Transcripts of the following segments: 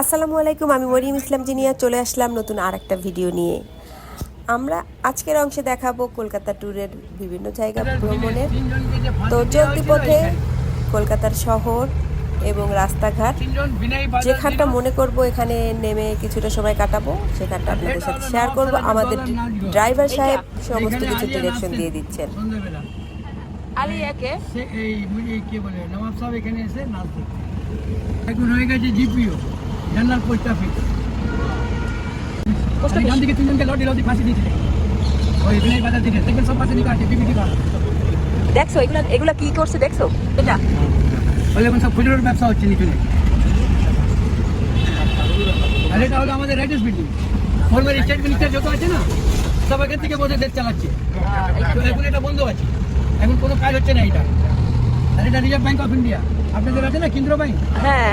আসসালামু আলাইকুম আমি মরিয়ম ইসলাম জিনিয়া চলে আসলাম নতুন আর একটা ভিডিও নিয়ে। আমরা আজকের অংশে দেখাবো কলকাতা ট্যুরের বিভিন্ন জায়গা ভ্রমণের। তো চলতি পথে কলকাতার শহর এবং রাস্তাঘাট যেখানটা মনে করব এখানে নেমে কিছুটা সময় কাটাবো সেখানটা আপনাদের সাথে শেয়ার করব। আমাদের ড্রাইভার সাহেব সমস্ত কিছু ডিরেকশন দিয়ে দিচ্ছেন। সন্ধ্যাবেলা আলি একে সে এই এই কে বলে নবাব সাহেব এখানে এসে নাচ দেখতে এখন হয়ে গেছে জিপিও। জেনারেল পোস্ট অফিস থেকে তিনজনকে লটি লটি ফাঁসি ওই বিনয় বাজার থেকে। দেখবেন সব আছে দেখছ এগুলা এগুলা কি করছে দেখছ? এটা? ওই এখন সব খুচরোর ব্যবসা হচ্ছে নিচুনে আর এটা হলো আমাদের রাইটার্স বিল্ডিং। ফর্মের স্টেট মিনিস্টার যত আছে না সব এখান থেকে বসে দেশ চালাচ্ছে। তো এখন এটা বন্ধ আছে। এখন কোনো কাজ হচ্ছে না এটা। আর এটা রিজার্ভ ব্যাংক অফ ইন্ডিয়া আপনাদের আছে না কেন্দ্র ব্যাংক হ্যাঁ।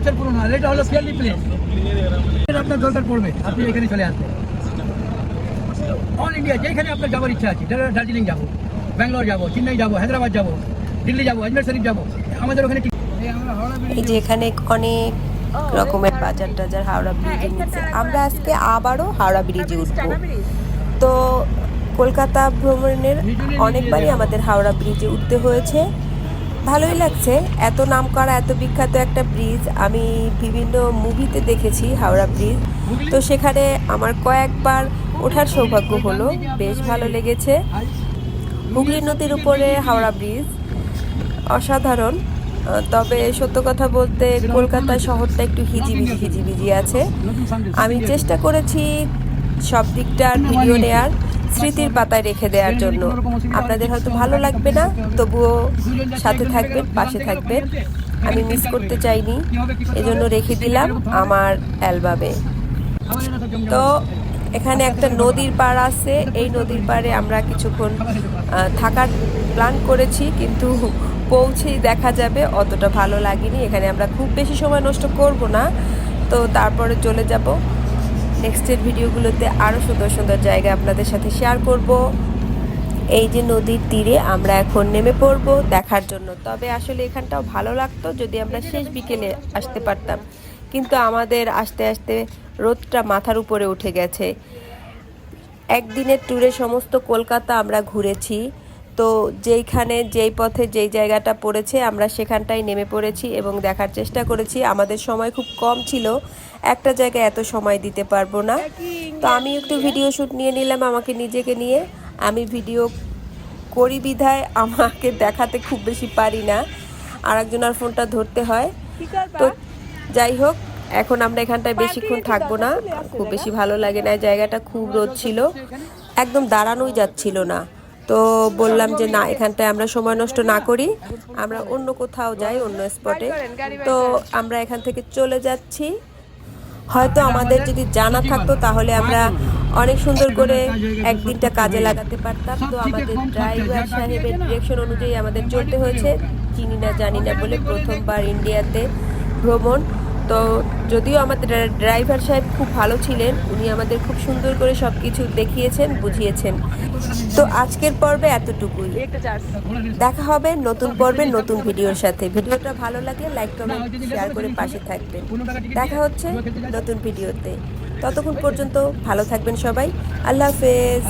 বছর পুরনো আর এটা হলো পিয়ারলি প্লেস আপনার দরকার পড়বে আপনি এখানে চলে আসবেন। অল ইন্ডিয়া যেখানে আপনার যাওয়ার ইচ্ছা আছে দার্জিলিং যাব ব্যাঙ্গালোর যাব চেন্নাই যাব হায়দ্রাবাদ যাব দিল্লি যাব আজমের শরীফ যাব আমাদের ওখানে এই যে এখানে অনেক রকমের বাজার টাজার হাওড়া ব্রিজের নিচে। আমরা আজকে আবারও হাওড়া ব্রিজে উঠবো। তো কলকাতা ভ্রমণের অনেকবারই আমাদের হাওড়া ব্রিজে উঠতে হয়েছে। ভালোই লাগছে। এত নাম করা এত বিখ্যাত একটা ব্রিজ আমি বিভিন্ন মুভিতে দেখেছি, হাওড়া ব্রিজ তো সেখানে আমার কয়েকবার ওঠার সৌভাগ্য হলো। বেশ ভালো লেগেছে। হুগলি নদীর উপরে হাওড়া ব্রিজ অসাধারণ। তবে সত্য কথা বলতে কলকাতা শহরটা একটু হিজিবিজি হিজিবিজি আছে। আমি চেষ্টা করেছি সব দিকটার ভিডিও নেয়ার। স্মৃতির পাতায় রেখে দেওয়ার জন্য। আপনাদের হয়তো ভালো লাগবে না, তবুও সাথে থাকবেন, পাশে থাকবেন। আমি মিস করতে চাইনি, এজন্য রেখে দিলাম আমার অ্যালবামে। তো এখানে একটা নদীর পাড় আছে, এই নদীর পাড়ে আমরা কিছুক্ষণ থাকার প্ল্যান করেছি, কিন্তু পৌঁছেই দেখা যাবে, অতটা ভালো লাগেনি। এখানে আমরা খুব বেশি সময় নষ্ট করব না। তো তারপরে চলে যাব। নেক্সটের ভিডিওগুলোতে আরও সুন্দর সুন্দর জায়গা আপনাদের সাথে শেয়ার করব। এই যে নদীর তীরে আমরা এখন নেমে পড়ব দেখার জন্য। তবে আসলে এখানটাও ভালো লাগতো যদি আমরা শেষ বিকেলে আসতে পারতাম। কিন্তু আমাদের আস্তে আস্তে রোদটা মাথার উপরে উঠে গেছে। একদিনের ট্যুরে সমস্ত কলকাতা আমরা ঘুরেছি। তো যেইখানে যেই পথে যেই জায়গাটা পড়েছে আমরা সেখানটাই নেমে পড়েছি এবং দেখার চেষ্টা করেছি। আমাদের সময় খুব কম ছিল একটা জায়গায় এত সময় দিতে পারব না। তো আমি একটু ভিডিও শ্যুট নিয়ে নিলাম আমাকে নিজেকে নিয়ে। আমি ভিডিও করি বিধায় আমাকে দেখাতে খুব বেশি পারি না। আর একজনের ফোনটা ধরতে হয়। তো যাই হোক এখন আমরা এখানটায় বেশিক্ষণ থাকব না। খুব বেশি ভালো লাগে না। জায়গাটা খুব রোদ ছিল। একদম দাঁড়ানোই যাচ্ছিল না। তো বললাম যে না, এখানটায় আমরা সময় নষ্ট না করি, আমরা অন্য কোথাও যাই, অন্য স্পটে তো আমরা এখান থেকে চলে যাচ্ছি। হয়তো আমাদের যদি জানা থাকতো, তাহলে আমরা অনেক সুন্দর করে একদিনটা কাজে লাগাতে পারতাম। তো আমাদের ড্রাইভার সাহেবের ডিরেকশন অনুযায়ী আমাদের চলতে হয়েছে। চিনি না, জানি না বলে প্রথমবার ইন্ডিয়াতে ভ্রমণ। তো যদিও আমাদের ড্রাইভার সাহেব খুব ভালো ছিলেন, উনি আমাদের খুব সুন্দর করে সব কিছু দেখিয়েছেন, বুঝিয়েছেন। তো আজকের পর্বে এতটুকুই। দেখা হবে নতুন পর্বে নতুন ভিডিওর সাথে। ভিডিওটা ভালো লাগলে লাইক, কমেন্ট, শেয়ার করে পাশে থাকবেন। দেখা হচ্ছে নতুন ভিডিওতে। ততক্ষণ পর্যন্ত ভালো থাকবেন সবাই। আল্লাহ হাফেজ।